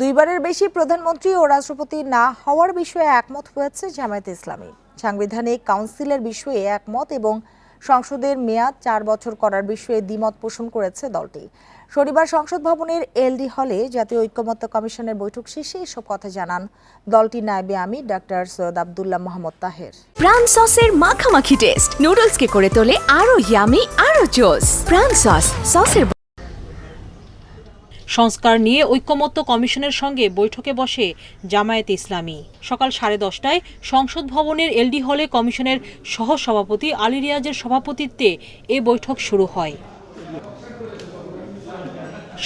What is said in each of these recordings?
দুইবারের বেশি প্রধানমন্ত্রী ও রাষ্ট্রপতি না হওয়ার বিষয়ে একমত হয়েছে জামায়াতে ইসলামী। সাংবিধানিক কাউন্সিলের বিষয়ে একমত এবং সংসদের মেয়াদ চার বছর করার বিষয়ে দ্বিমত পোষণ করেছে দলটি। শনিবার সংসদ ভবনের এলডি হলে জাতীয় ঐক্যমত্য কমিশনের বৈঠক শেষে এসব কথা জানান দলটির নায়েবে আমি ডাক্তার সৈয়দ আবদুল্লাহ মোহাম্মদ তাহের। প্রাণ সসের মাখামাখি টেস্ট। নুডলসকে করে তোলে আরও ইয়ামি আরও জোস প্রাণ সস, সসের সংস্কার নিয়ে ঐক্যমত্য কমিশনের সঙ্গে বৈঠকে বসে জামায়াতে ইসলামী। সকাল সাড়ে দশটায় সংসদ ভবনের এলডি হলে কমিশনের সহসভাপতি আলী রিয়াজের সভাপতিত্বে এ বৈঠক শুরু হয়।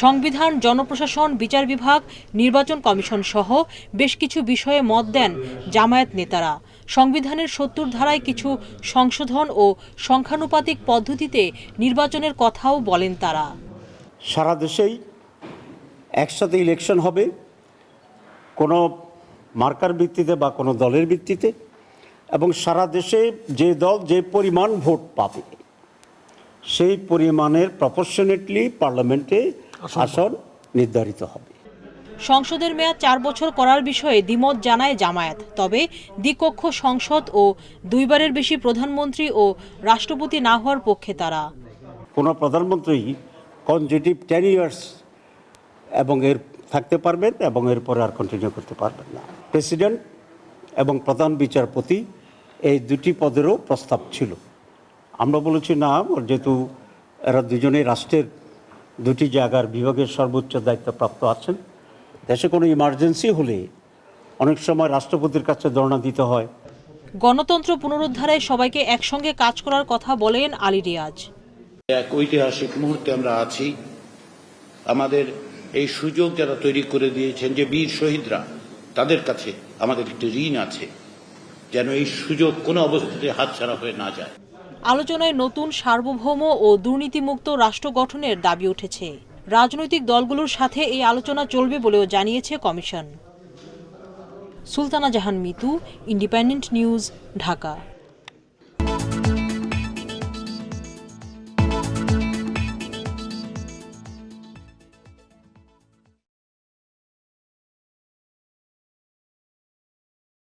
সংবিধান, জনপ্রশাসন, বিচার বিভাগ, নির্বাচন কমিশন সহ বেশ কিছু বিষয়ে মত দেন জামায়াত নেতারা। সংবিধানের সত্তর ধারায় কিছু সংশোধন ও সংখ্যানুপাতিক পদ্ধতিতে নির্বাচনের কথাও বলেন তারা। সারা দেশেই একসাথে ইলেকশন হবে কোনো মার্কার ভিত্তিতে বা কোনো দলের ভিত্তিতে এবং সারা দেশে যে দল যে পরিমাণ ভোট পাবে সেই পরিমাণের প্রপোর্শনেটলি পার্লামেন্টে আসন নির্ধারিত হবে। সংসদের মেয়াদ চার বছর করার বিষয়ে দ্বিমত জানায় জামায়াত তবে দ্বিকক্ষ সংসদ ও দুইবারের বেশি প্রধানমন্ত্রী ও রাষ্ট্রপতি না হওয়ার পক্ষে তারা। কোনো প্রধানমন্ত্রী কনজিটিভ টেন ইয়ার্স এবং এর থাকতে পারবেন এবং এরপরে আর কন্টিনিউ করতে পারবেন না। প্রেসিডেন্ট এবং প্রধান বিচারপতি এই দুটি পদেরও প্রস্তাব ছিল। আমরা বলেছি না যেহেতু এরা দুজনেই রাষ্ট্রের দুটি জায়গার বিভাগের সর্বোচ্চ দায়িত্বপ্রাপ্ত আছেন দেশে কোনো ইমার্জেন্সি হলে অনেক সময় রাষ্ট্রপতির কাছে ধর্ণা দিতে হয়। গণতন্ত্র পুনরুদ্ধারে সবাইকে একসঙ্গে কাজ করার কথা বলেন আলী রিয়াজ। এক ঐতিহাসিক মুহূর্তে আমরা আছি। আমাদের এই সুযোগ যারা তৈরি করে দিয়েছেন যে বীর শহীদরা তাদের কাছে আমাদের একটি ঋণ আছে, যেন এই সুযোগ কোনো অবস্থাতে হাতছাড়া হয়ে না যায়। আলোচনায় নতুন সার্বভৌম ও দুর্নীতিমুক্ত রাষ্ট্র গঠনের দাবি উঠেছে। রাজনৈতিক দলগুলোর সাথে এই আলোচনা চলবে বলেও জানিয়েছে commission. Sultana Jahan Mitu, Independent News, Dhaka.